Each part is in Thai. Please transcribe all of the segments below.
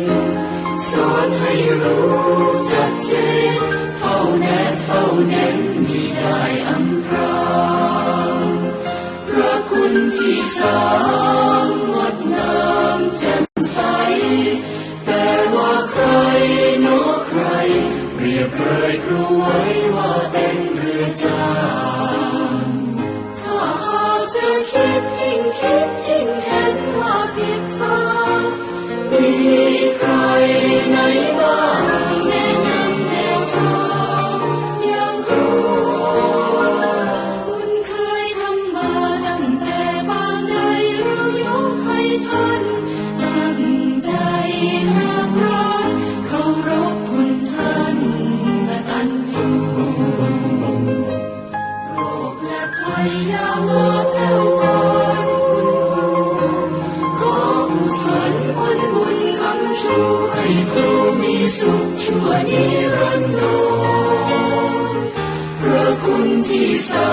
น สอนให้รู้จัดเจน เฝ้าแน่เฝ้าเน้นมีได้อำพรางพระคุณที่สามงดงามแจ่มใส แต่ว่าใครโนใคร เรียบเรยครูไว้ว่าเป็นเรือจ้าถ้าหากจะคิดยิ่งคิดยิ่งเห็นว่าผิดทาง ให้ครูมีสุขชั่วนิรันดรพระคุณที่สา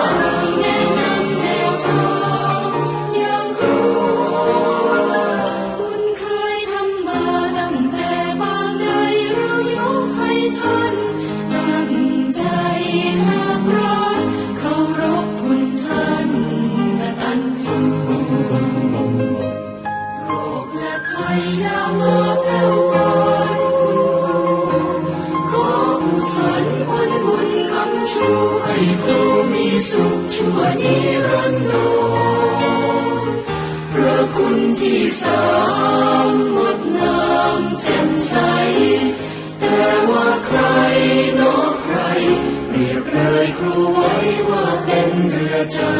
ยครูไว้ว่าเป็นเรือจ้า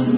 ง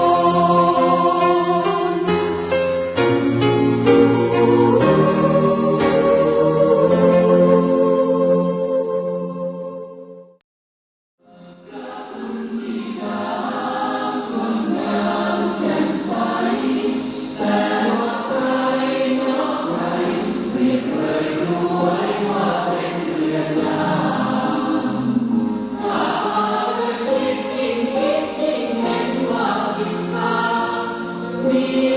любви.